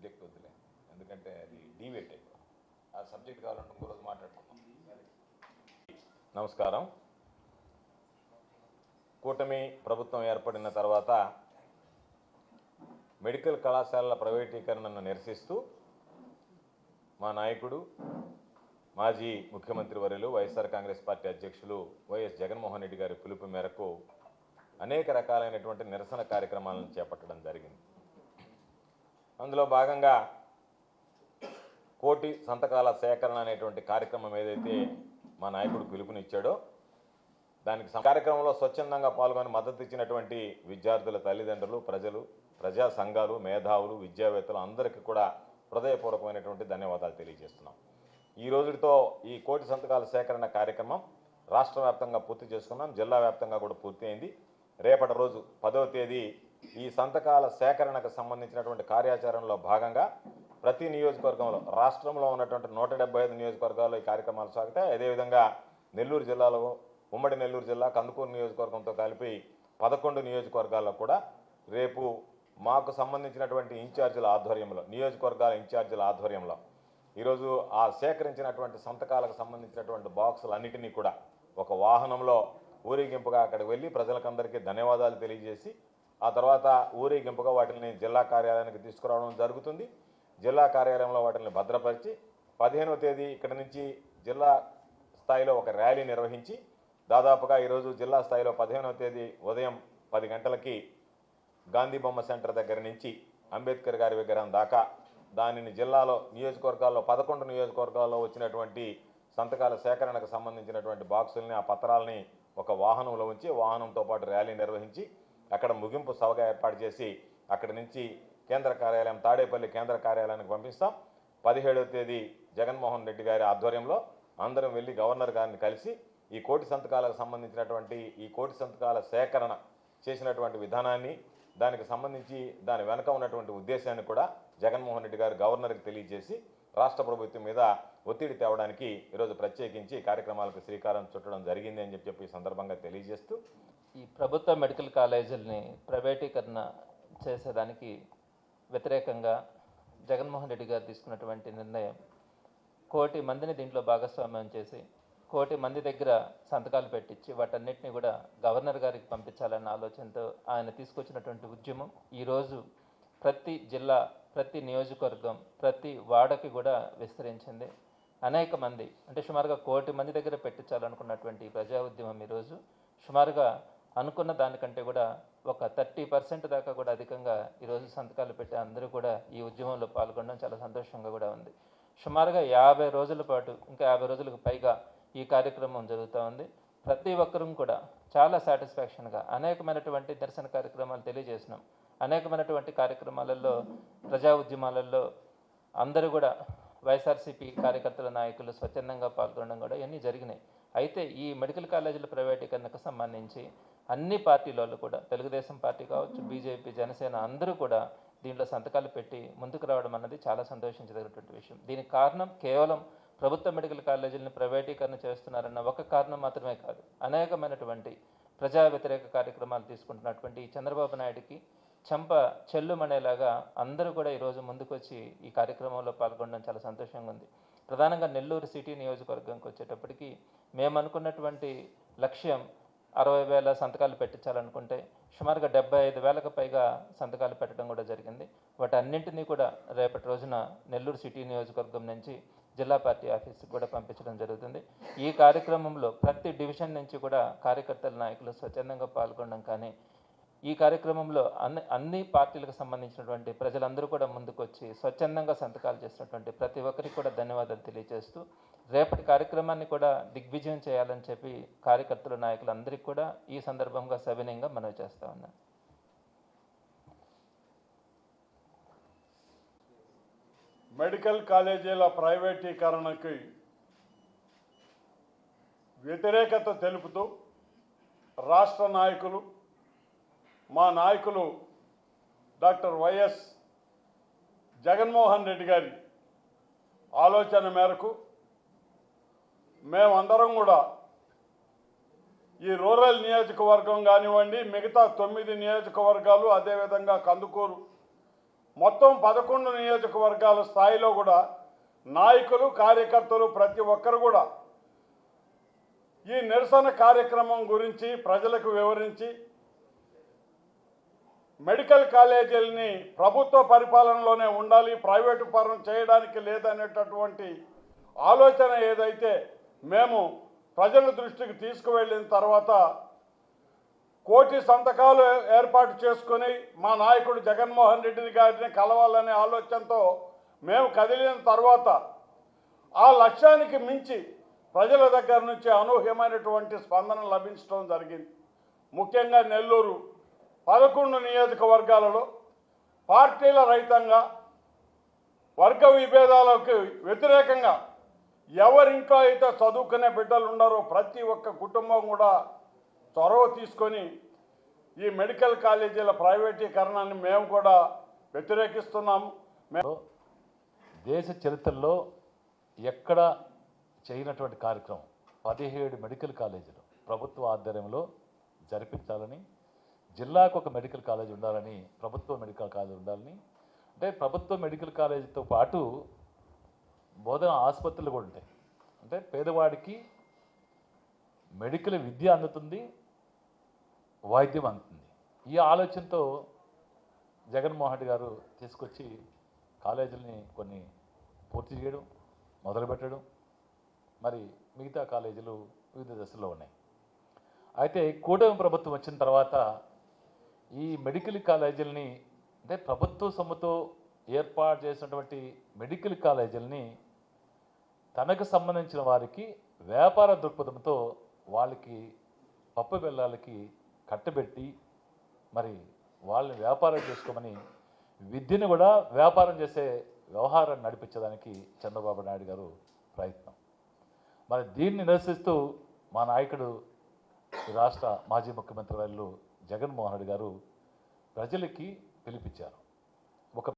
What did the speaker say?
Subject వద్దులే. ఎందుకంటే అది డీవేట్ అయిపోయింది. ఆ సబ్జెక్ట్ కావాలంటే ఇంకో రోజు మాట్లాడుకుందాం. నమస్కారం. కూటమి ప్రభుత్వం ఏర్పడిన తర్వాత మెడికల్ కళాశాలల ప్రైవేటీకరణను నిరసిస్తూ మా నాయకుడు మాజీ ముఖ్యమంత్రి వర్యులు వైఎస్ఆర్ కాంగ్రెస్ పార్టీ అధ్యక్షులు వైఎస్ జగన్మోహన్ రెడ్డి గారి పిలుపు మేరకు అనేక రకాలైనటువంటి నిరసన కార్యక్రమాలను చేపట్టడం జరిగింది. అందులో భాగంగా కోటి సంతకాల సేకరణ అనేటువంటి కార్యక్రమం ఏదైతే మా నాయకుడు పిలుపునిచ్చాడో దానికి కార్యక్రమంలో స్వచ్ఛందంగా పాల్గొని మద్దతు ఇచ్చినటువంటి విద్యార్థుల తల్లిదండ్రులు ప్రజలు ప్రజా సంఘాలు మేధావులు విద్యావేత్తలు అందరికీ కూడా హృదయపూర్వకమైనటువంటి ధన్యవాదాలు తెలియజేస్తున్నాం. ఈ రోజుతో ఈ కోటి సంతకాల సేకరణ కార్యక్రమం రాష్ట్ర వ్యాప్తంగా పూర్తి చేసుకున్నాం. జిల్లా వ్యాప్తంగా కూడా పూర్తి అయింది రేపటి రోజు పదవ తేదీ ఈ సంతకాల సేకరణకు సంబంధించినటువంటి కార్యాచరణలో భాగంగా ప్రతి నియోజకవర్గంలో రాష్ట్రంలో ఉన్నటువంటి నూట డెబ్బై ఐదు నియోజకవర్గాల్లో ఈ కార్యక్రమాలు సాగుతాయి అదేవిధంగా నెల్లూరు జిల్లాలో ఉమ్మడి నెల్లూరు జిల్లా కందుకూరు నియోజకవర్గంతో కలిపి పదకొండు నియోజకవర్గాల్లో కూడా రేపు మాకు సంబంధించినటువంటి ఇన్ఛార్జీల ఆధ్వర్యంలో నియోజకవర్గాల ఇన్ఛార్జీల ఆధ్వర్యంలో ఈరోజు ఆ సేకరించినటువంటి సంతకాలకు సంబంధించినటువంటి బాక్సులన్నిటినీ కూడా ఒక వాహనంలో ఊరేగింపుగా అక్కడికి వెళ్ళి ప్రజలకందరికీ ధన్యవాదాలు తెలియజేసి ఆ తర్వాత ఊరేగింపుగా వాటిని జిల్లా కార్యాలయానికి తీసుకురావడం జరుగుతుంది. జిల్లా కార్యాలయంలో వాటిని భద్రపరిచి పదిహేనవ తేదీ ఇక్కడ నుంచి జిల్లా స్థాయిలో ఒక ర్యాలీ నిర్వహించి దాదాపుగా ఈరోజు జిల్లా స్థాయిలో పదిహేనవ తేదీ ఉదయం పది గంటలకి గాంధీ బొమ్మ సెంటర్ దగ్గర నుంచి అంబేద్కర్ గారి విగ్రహం దాకా దానిని జిల్లాలో నియోజకవర్గాల్లో పదకొండు నియోజకవర్గాల్లో వచ్చినటువంటి సంతకాల సేకరణకు సంబంధించినటువంటి బాక్సుల్ని ఆ పత్రాలని ఒక వాహనంలో ఉంచి వాహనంతో పాటు ర్యాలీ నిర్వహించి అక్కడ ముగింపు సభగా ఏర్పాటు చేసి అక్కడి నుంచి కేంద్ర కార్యాలయం తాడేపల్లి కేంద్ర కార్యాలయానికి పంపిస్తాం. పదిహేడవ తేదీ జగన్మోహన్ రెడ్డి గారి ఆధ్వర్యంలో అందరం వెళ్ళి గవర్నర్ గారిని కలిసి ఈ కోటి సంతకాలకు సంబంధించినటువంటి ఈ కోటి సంతకాల సేకరణ చేసినటువంటి విధానాన్ని దానికి సంబంధించి దాని వెనక ఉన్నటువంటి ఉద్దేశాన్ని కూడా జగన్మోహన్ రెడ్డి గారు గవర్నర్కి తెలియజేసి రాష్ట్ర ప్రభుత్వం మీద ఒత్తిడి తేవడానికి ఈరోజు ప్రత్యేకించి కార్యక్రమాలకు శ్రీకారం చుట్టడం జరిగింది అని చెప్పి చెప్పి ఈ సందర్భంగా తెలియజేస్తూ ఈ ప్రభుత్వ మెడికల్ కాలేజీలని ప్రైవేటీకరణ చేసేదానికి వ్యతిరేకంగా జగన్మోహన్ రెడ్డి గారు తీసుకున్నటువంటి నిర్ణయం కోటి మందిని దీంట్లో భాగస్వామ్యం చేసి కోటి మంది దగ్గర సంతకాలు పెట్టించి వాటన్నిటిని కూడా గవర్నర్ గారికి పంపించాలన్న ఆలోచనతో ఆయన తీసుకొచ్చినటువంటి ఉద్యమం ఈరోజు ప్రతి జిల్లా ప్రతి నియోజకవర్గం ప్రతి వాడకి కూడా విస్తరించింది. అనేక మంది అంటే సుమారుగా కోటి మంది దగ్గర పెట్టించాలనుకున్నటువంటి ప్రజా ఉద్యమం ఈరోజు సుమారుగా అనుకున్న దానికంటే కూడా ఒక థర్టీ పర్సెంట్ దాకా కూడా అధికంగా ఈరోజు సంతకాలు పెట్టి అందరూ కూడా ఈ ఉద్యమంలో పాల్గొనడం చాలా సంతోషంగా కూడా ఉంది. సుమారుగా యాభై రోజుల పాటు ఇంకా యాభై రోజులకు పైగా ఈ కార్యక్రమం జరుగుతూ ఉంది. ప్రతి ఒక్కరూ కూడా చాలా సాటిస్ఫాక్షన్గా అనేకమైనటువంటి దర్శన కార్యక్రమాలు తెలియజేసినాం. అనేకమైనటువంటి కార్యక్రమాలలో ప్రజా ఉద్యమాలలో అందరూ కూడా వైఎస్ఆర్సీపీ కార్యకర్తల నాయకులు స్వచ్ఛందంగా పాల్గొనడం కూడా ఇవన్నీ జరిగినాయి. అయితే ఈ మెడికల్ కాలేజీల ప్రైవేటీకరణకు సంబంధించి అన్ని పార్టీలలో కూడా తెలుగుదేశం పార్టీ కావచ్చు బీజేపీ జనసేన అందరూ కూడా దీంట్లో సంతకాలు పెట్టి ముందుకు రావడం అన్నది చాలా సంతోషించదగినటువంటి విషయం. దీనికి కారణం కేవలం ప్రభుత్వ మెడికల్ కాలేజీలను ప్రైవేటీకరణ చేస్తున్నారన్న ఒక కారణం మాత్రమే కాదు. అనేకమైనటువంటి ప్రజా వ్యతిరేక కార్యక్రమాలు తీసుకుంటున్నటువంటి చంద్రబాబు నాయుడికి చెంప చెల్లుమనేలాగా అందరూ కూడా ఈరోజు ముందుకొచ్చి ఈ కార్యక్రమంలో పాల్గొనడం చాలా సంతోషంగా ఉంది. ప్రధానంగా నెల్లూరు సిటీ నియోజకవర్గంకి వచ్చేటప్పటికి మేము అనుకున్నటువంటి లక్ష్యం అరవై వేల సంతకాలు పెట్టించాలనుకుంటే సుమారుగా డెబ్బై ఐదు వేలకు పైగా సంతకాలు పెట్టడం కూడా జరిగింది. వాటన్నింటినీ కూడా రేపటి రోజున నెల్లూరు సిటీ నియోజకవర్గం నుంచి జిల్లా పార్టీ ఆఫీస్కి కూడా పంపించడం జరుగుతుంది. ఈ కార్యక్రమంలో ప్రతి డివిజన్ నుంచి కూడా కార్యకర్తల నాయకులు స్వచ్ఛందంగా పాల్గొనడం కానీ ఈ కార్యక్రమంలో అన్ని అన్ని పార్టీలకు సంబంధించినటువంటి ప్రజలందరూ కూడా ముందుకొచ్చి స్వచ్ఛందంగా సంతకాలు చేసినటువంటి ప్రతి ఒక్కరికి కూడా ధన్యవాదాలు తెలియజేస్తూ రేపటి కార్యక్రమాన్ని కూడా దిగ్విజయం చేయాలని చెప్పి కార్యకర్తలు నాయకులందరికీ కూడా ఈ సందర్భంగా సవినయంగా మనవి చేస్తా ఉన్నాను మెడికల్ కాలేజీల ప్రైవేటీకరణకి వ్యతిరేకత తెలుపుతూ రాష్ట్ర నాయకులు మా నాయకులు డాక్టర్ వైఎస్ జగన్మోహన్ రెడ్డి గారి ఆలోచన మేరకు మేమందరం కూడా ఈ రూరల్ నియోజకవర్గం కానివ్వండి మిగతా తొమ్మిది నియోజకవర్గాలు అదేవిధంగా కందుకూరు మొత్తం పదకొండు నియోజకవర్గాల స్థాయిలో కూడా నాయకులు కార్యకర్తలు ప్రతి ఒక్కరు కూడా ఈ నిరసన కార్యక్రమం గురించి ప్రజలకు వివరించి మెడికల్ కాలేజీలని ప్రభుత్వ పరిపాలనలోనే ఉండాలి ప్రైవేటు పరం చేయడానికి లేదనేటటువంటి ఆలోచన ఏదైతే మేము ప్రజల దృష్టికి తీసుకువెళ్ళిన తర్వాత కోటి సంతకాలు ఏర్పాటు చేసుకొని మా నాయకుడు జగన్మోహన్ రెడ్డి గారిని కలవాలనే ఆలోచనతో మేము కదిలిన తర్వాత ఆ లక్ష్యానికి మించి ప్రజల దగ్గర నుంచి అనూహ్యమైనటువంటి స్పందన లభించడం జరిగింది. ముఖ్యంగా నెల్లూరు పదకొండు నియోజకవర్గాలలో పార్టీల రహితంగా వర్గ విభేదాలకు వ్యతిరేకంగా ఎవరింట్లో అయితే చదువుకునే బిడ్డలు ఉన్నారో ప్రతి ఒక్క కుటుంబం కూడా చొరవ తీసుకొని ఈ మెడికల్ కాలేజీల ప్రైవేటీకరణాన్ని మేము కూడా వ్యతిరేకిస్తున్నాము. మేము దేశ చరిత్రలో ఎక్కడ చేయనటువంటి కార్యక్రమం పదిహేడు మెడికల్ కాలేజీలు ప్రభుత్వ ఆధ్వర్యంలో జరిపించాలని జిల్లాకు ఒక మెడికల్ కాలేజ్ ఉండాలని ప్రభుత్వ మెడికల్ కాలేజ్ ఉండాలని. అంటే ప్రభుత్వ మెడికల్ కాలేజీతో పాటు బోధన ఆసుపత్రులు కూడా ఉంటాయి. అంటే పేదవాడికి మెడికల్ విద్య అందుతుంది వైద్యం అందుతుంది. ఈ ఆలోచనతో జగన్మోహన్ రెడ్డి గారు తీసుకొచ్చి కాలేజీలని కొన్ని పూర్తి చేయడం మొదలుపెట్టడం మరి మిగతా కాలేజీలు వివిధ దశల్లో ఉన్నాయి. అయితే కూటమి ప్రభుత్వం వచ్చిన తర్వాత ఈ మెడికల్ కాలేజీలని అంటే ప్రభుత్వ సొమ్ముతో ఏర్పాటు చేసినటువంటి మెడికల్ కాలేజీలని తనకు సంబంధించిన వారికి వ్యాపార దృక్పథంతో వాళ్ళకి పప్పు బెల్లాలకి కట్టబెట్టి మరి వాళ్ళని వ్యాపారం చేసుకోమని విద్యను కూడా వ్యాపారం చేసే వ్యవహారాన్ని నడిపించడానికి చంద్రబాబు నాయుడు గారు ప్రయత్నం. మరి దీన్ని నిరసిస్తూ మా నాయకుడు రాష్ట్ర మాజీ ముఖ్యమంత్రి వాళ్ళు జగన్మోహన్ రెడ్డి గారు ప్రజలకి పిలిపించారు. ఒక